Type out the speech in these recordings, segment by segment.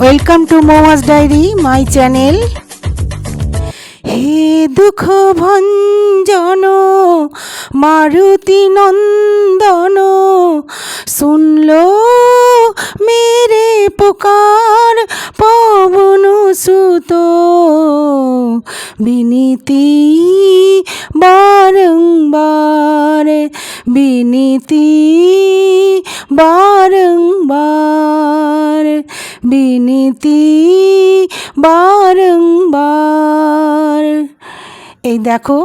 Welcome to মোমাস diary my channel হে দুঃখ ভঞ্জন, মারুতি নন্দন, শুনল মেরে পোকার পবন সুত। বিনীতি বারংবার বিনীতি বারংবার। বিনীতি বারংবার। এই দেখো,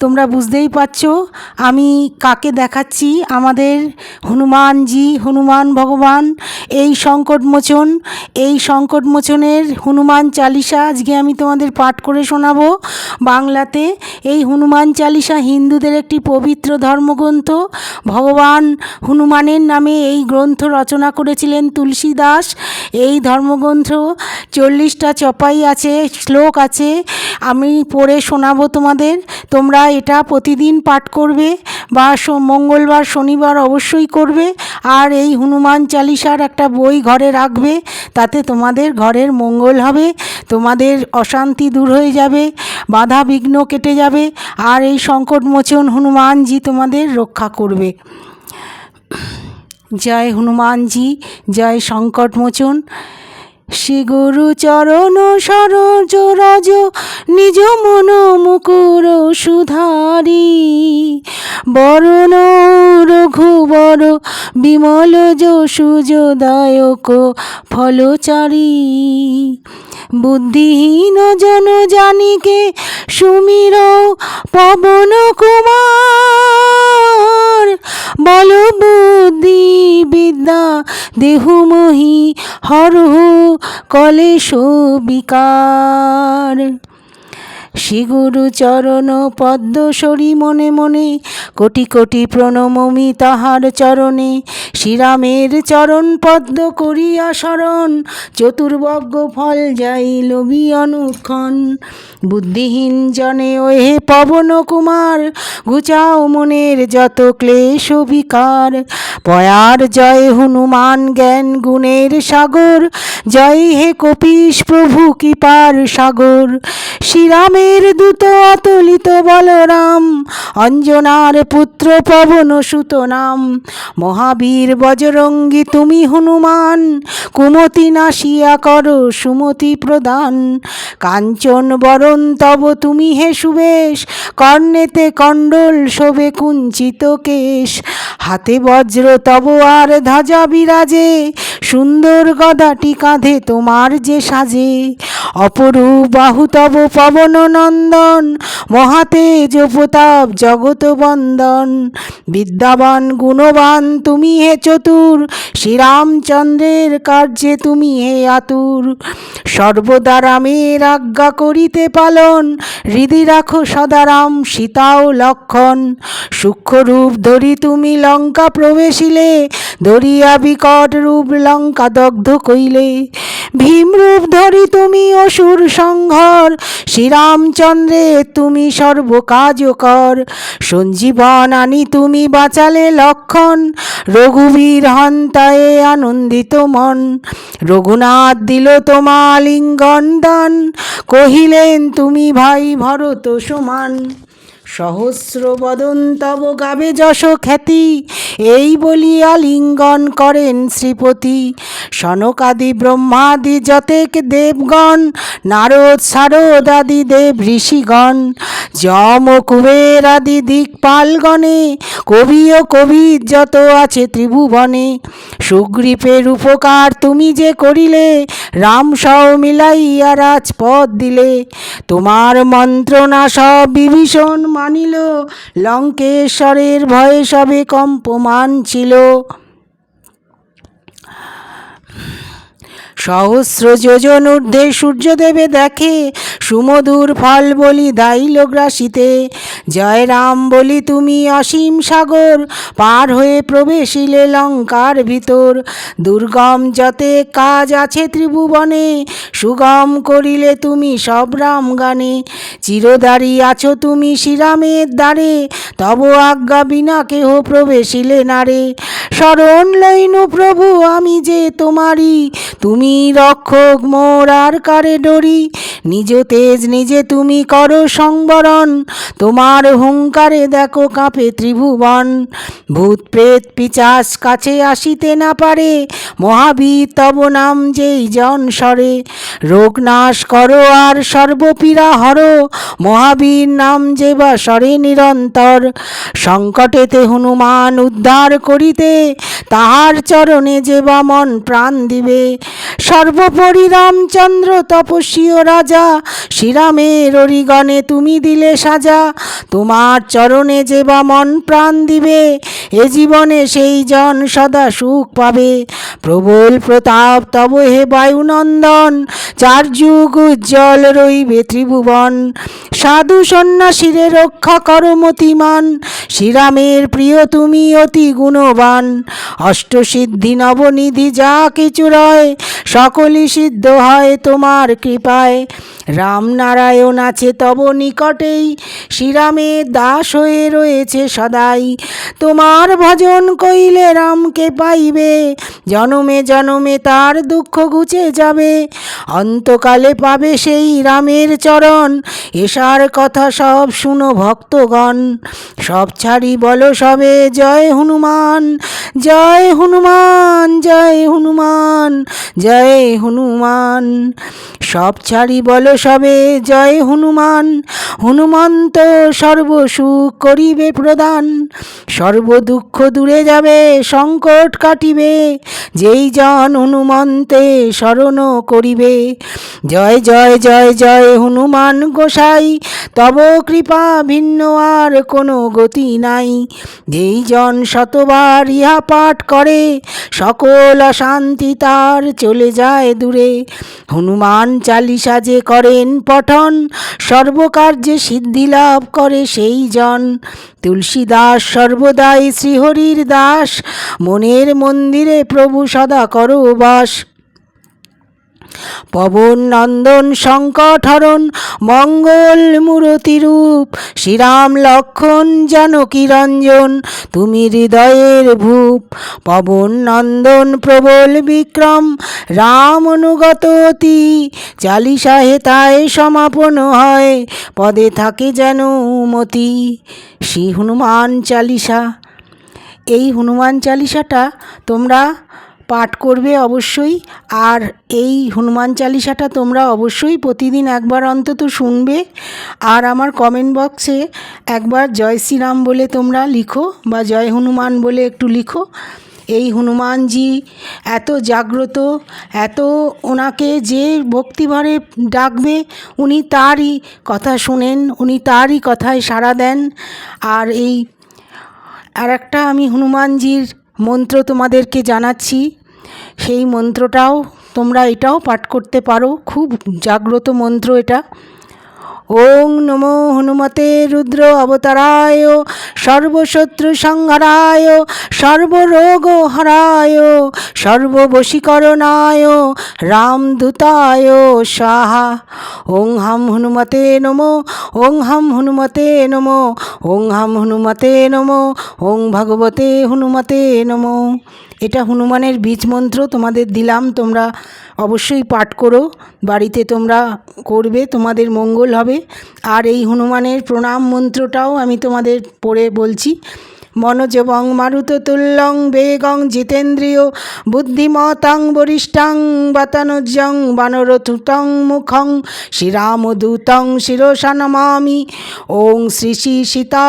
তোমরা বুঝতেই পারছ, আমি কাকে দেখাচ্ছি? আমাদের হনুমানজি, হনুমান ভগবান, এই সংকটমোচন এই সংকটমোচনের হনুমান চালিসা আজকে আমি তোমাদের পাঠ করে শোনাবো। বাংলাতে এই হনুমান চালিসা হিন্দুদের একটি পবিত্র ধর্মগ্রন্থ। ভগবান হনুমানের নামে এই গ্রন্থ রচনা করেছিলেন তুলসী দাস এই ধর্মগ্রন্থ চল্লিশটা চপাই আছে, শ্লোক আছে, আমি পড়ে শোনাবো তোমাদের। তোমরা এটা প্রতিদিন পাঠ করবে বা মঙ্গলবার, শনিবার অবশ্যই করবে। আর এই হনুমান চালিসার একটা বই ঘরে রাখবে, তাতে তোমাদের ঘরের মঙ্গল হবে, তোমাদের অশান্তি দূর হয়ে যাবে, বাধা বিঘ্ন কেটে যাবে, আর এই সংকটমোচন হনুমানজি তোমাদের রক্ষা করবে। জয় হনুমানজি, জয় সংকটমোচন। শ্রী গুরু চরণ সরজ রজ, নিজ মন মুকুর সুধারি। বরণ রঘুবর, বিমল যশুযোদায়ক ফলচারী। বুদ্ধিহীন জন জানিকে সুমির পবন কুমার। বল বুদ্ধি বিদ্যা দেহুমহি হরহ কলেশ বিকার। শ্রী গুরু চরণ পদ্মসরী মনে মনে, কোটি কোটি প্রণমমি তাহার চরণে। শ্রীরামের চরণ পদ্ম করিয়া শরণ চতুর্বজ্ঞ ফল যাই লবি অনুক্ষণ। বুদ্ধিহীন জনে ওহে পবন কুমার ঘুচাও মনের যত ক্লেশ বিকার পয়ার জয় হনুমান জ্ঞান গুণের সাগর, জয় হে কপিস প্রভু কৃপার সাগর। শ্রীরামের দূত অতলিত বলরাম, অঞ্জনার পুত্র পবন সুত নাম মহাবীর বজরঙ্গী, তুমি হনুমান, কুমতি নাশিয়া করো, সুমতি প্রদান। কাঞ্চন বরণ, তব তুমি হে সুবেশ, কর্ণেতে কণ্ডল শোভে কুঞ্চিত কেশ। হাতে বজ্র, তব আর ধ্বজা বিরাজে, সুন্দর গদাটি কাঁধে তোমার যে সাজে। অপরূপ বাহু, তব পবন নন্দন মহাতেজ প্রতাপ জগত বন্দন। বিদ্যাবান, গুণবান, তুমি হে চতুর। শ্রীরামচন্দ্রের কার্যে তুমি হে আতুর। সর্বদা রামের আজ্ঞা করিতে পালন। হৃদি রাখো সদারাম, সীতাও লক্ষণ। সূক্ষ্মরূপ ধরি তুমি লঙ্কা প্রবেশিলে। ধরিয়া বিকট রূপ লঙ্কা দগ্ধ কইলে। ভীমরূপ ধরি তুমি অসুর সংঘর। শ্রীরামচন্দ্রে তুমি সর্বকাজ কর সঞ্জীবন আনি তুমি বাঁচালে লক্ষণ। রঘুবীর হন্তায়ে আনন্দিত মন। রঘুনাথ দিল তোমা লিঙ্গন দান। কহিলেন, তুমি ভাই ভরত সমান। সহস্র বদন তব গাবে যশ খ্যাতি। এই বলিয়া লিঙ্গন করেন শ্রীপতি। সনকাদি ব্রহ্মাদি যতেক দেবগণ, নারদ শারদ আদি দেব ঋষিগণ। যম ও কুবের আদি দিকপালগণে কবি ও কবির যত আছে ত্রিভুবনে। সুগ্রীপের উপকার তুমি যে করিলে, রাম সহ মিলাইয়া রাজপথ দিলে। তোমার মন্ত্রণা সব বিভীষণ মানিল লঙ্কেশ্বরের ভয়ে সবে কম্পমান ছিল। সহস্র যোজন ঊর্ধ্বে সূর্যদেবে দেখে সুমধুর ফল বলি দাইল গ্রাসিতে জয় রাম বলি তুমি অসীম সাগর, পার হয়ে প্রবেশিলে লঙ্কার ভিতর। দুর্গম যতে কাজ আছে ত্রিভুবনে, সুগম করিলে তুমি সব রাম গানে চিরদারি আছো তুমি শ্রীরামের দ্বারে, তব আজ্ঞা বিনা কেহ প্রবেশিলে নারে। শরণ লইনু প্রভু, আমি যে তোমারই, তুমি রক্ষক মোর আর কারে ডরি। নিজ তেজ নিজে তুমি করো সংবরণ। তোমার হুঙ্কারে দেখো কাঁপে ত্রিভুবন। ভূত প্রেত পিচাস কাছে আসিতে না পারে। মহাবীর তব নাম যেই জন সরে। রোগ নাশ করো আর সর্বপীড়া হর। মহাবীর নাম যে বা সরে নিরন্তর। সংকটেতে হনুমান উদ্ধার করিতে। তাহার চরণে যে বা মন প্রাণ দিবে। সর্বোপরি রামচন্দ্র তপস্বীয় রাজা। শ্রীরামের অরিগণে তুমি দিলে সাজা। তোমার চরণে যে বা মন প্রাণ দিবে, এ জীবনে সেই জন সদা সুখ পাবে। প্রবল প্রতাপ, তব হে বায়ুনন্দন, চার যুগ উজ্জ্বল রইবে ত্রিভুবন। সাধু সন্ন্যাসীরে রক্ষা করো মতিমান, শ্রীরামের প্রিয় তুমি অতি গুণবান। অষ্টসিদ্ধি নবনিধি যা কিছু রয় সকলই সিদ্ধ হয় তোমার কৃপায়। রামনারায়ণ আছে তব নিকটেই শ্রীরামের দাস হয়ে রয়েছে সদাই। তোমার ভজন কইলে রামকে পাইবে, জনমে জনমে তার দুঃখ ঘুচে যাবে। অন্তকালে পাবে সেই রামের চরণ, এসার কথা সব শুনো ভক্তগণ। সব ছাড়ি বলো সবে, জয় হনুমান জয় হনুমান জয় হনুমান, জয় হনুমান। সব ছাড়ি বলো সবে, জয় হনুমান। হনুমন্ত সর্বসুখ করিবে প্রদান। সর্ব দুঃখ দূরে যাবে, সংকট কাটিবে। যেই জন হনুমন্তে শরণ করিবে, জয় জয় জয় জয় হনুমান গোসাই। তব কৃপা ভিন্ন আর কোনো গতি নাই। যেই জন শতবার ইহা পাঠ করে, সকল অশান্তি তার চলে যায় দূরে। হনুমান চালিসা যে করেন পঠন, সর্বকার্যে সিদ্ধি লাভ করে সেই জন। তুলসীদাস সর্বদাই শ্রীহরির দাস, মনের মন্দিরে প্রভু সদা করো বাস। পবন নন্দন সংকটহরণ মঙ্গল মূরতি রূপ, শ্রীরাম লক্ষণ জানকী রঞ্জন, তুমি হৃদয়ের ভূপ, পবন নন্দন প্রবল বিক্রম, রাম অনুগত অতি, চালিসা হেতায় সমাপন হয়, পদে থাকে যেন মতি, শ্রী হনুমান চালিসা। এই হনুমান চালিসাটা তোমরা পাঠ করবে অবশ্যই। আর এই হনুমান চালিসাটা তোমরা অবশ্যই প্রতিদিন একবার অন্তত শুনবে। আর আমার কমেন্ট বক্সে একবার জয় শ্রীরাম বলে তোমরা লিখো বা জয় হনুমান বলে একটু লিখো। এই হনুমানজি এত জাগ্রত, এত ওনাকে যে ভক্তিভরে ডাকবে, উনি তারই কথা শুনেন, উনি তারই কথায় সাড়া দেন। আর এই আর একটা আমি হনুমানজির মন্ত্র তোমাদেরকে জানাচ্ছি। সেই মন্ত্রটাও তোমরা এটাও পাঠ করতে পারো। খুব জাগ্রত মন্ত্র এটা। ওং নমো হনুমতে রুদ্র অবতারায়, সর্বশত্রু সংহারায়, সর্বরোগ হরায়, সর্ববশীকরণায় রামদূতায় সাহা। ওং হাম হনুমতে নমো, ওং হাম হনুমতে নমো, ওং হাম হনুমতে নমো, ওং ভগবতে হনুমতে নমো। এটা হনুমানের বীজ মন্ত্র তোমাদের দিলাম, তোমরা অবশ্যই পাঠ করো, বাড়িতে তোমরা করবে, তোমাদের মঙ্গল হবে। আর এই হনুমানের প্রণাম মন্ত্রটাও আমি তোমাদের পড়ে বলছি। মনোজবং মারুততুল্যং বেগং জিতেন্দ্রিয় বুদ্ধিমতাং বরিষ্ঠাং বাতানুজ্জং বানরথুতং মুখং শ্রীরামদূতং শিরসা নমামি। ওং শ্রী শ্রী সীতা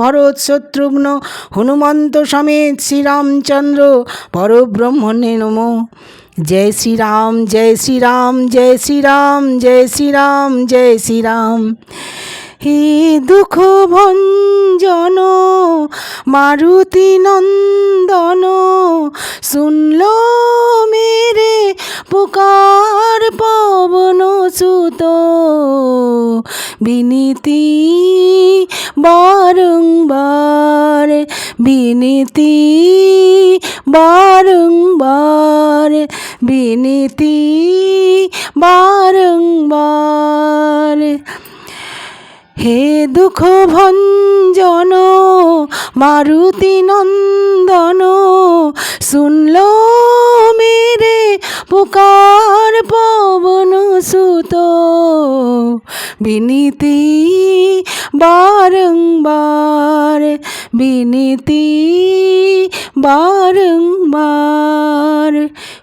ভরত শত্রুঘ্ন হনুমন্ত সমেত শ্রীরামচন্দ্র পরব্রহ্মণে নমো। জয় শ্রীরাম জয় শ্রীরাম জয় শ্রীরাম জয় শ্রীরাম জয় শ্রীরাম। হে দুঃখ ভঞ্জন, মারুতি নন্দন, শুনল মেরে পুকার পবন সুত। বিনীতি বারংবার বিনীতি বারংবার বিনীতি বারংবার। হে দুঃখ ভঞ্জন মারুতি নন্দন শুনল মেরে পুকার পবন সুত। বিনীতি বারংবার বিনীতি বারংবার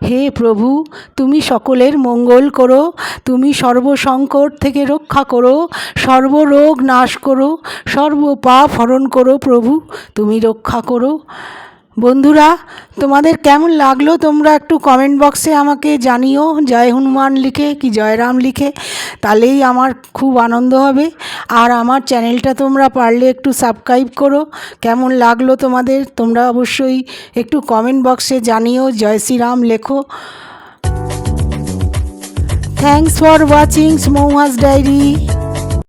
হে প্রভু, তুমি সকলের মঙ্গল করো, তুমি সর্বসংকট থেকে রক্ষা করো, সর্বরোগ নাশ করো সর্বপাপ হরণ করো প্রভু, তুমি রক্ষা করো। বন্ধুরা, তোমাদের কেমন লাগল তোমরা একটু কমেন্ট বক্সে আমাকে জানিও। জয় হনুমান লিখে কি জয়রাম লিখে, তাহলেই আমার খুব আনন্দ হবে। আর আমার চ্যানেলটা তোমরা পারলে একটু সাবস্ক্রাইব করো। কেমন লাগল তোমাদের, তোমরা অবশ্যই একটু কমেন্ট বক্সে জানিও। জয় শ্রীরাম লেখো। থ্যাংকস ফর ওয়াচিং স্মৌহাস ডায়েরি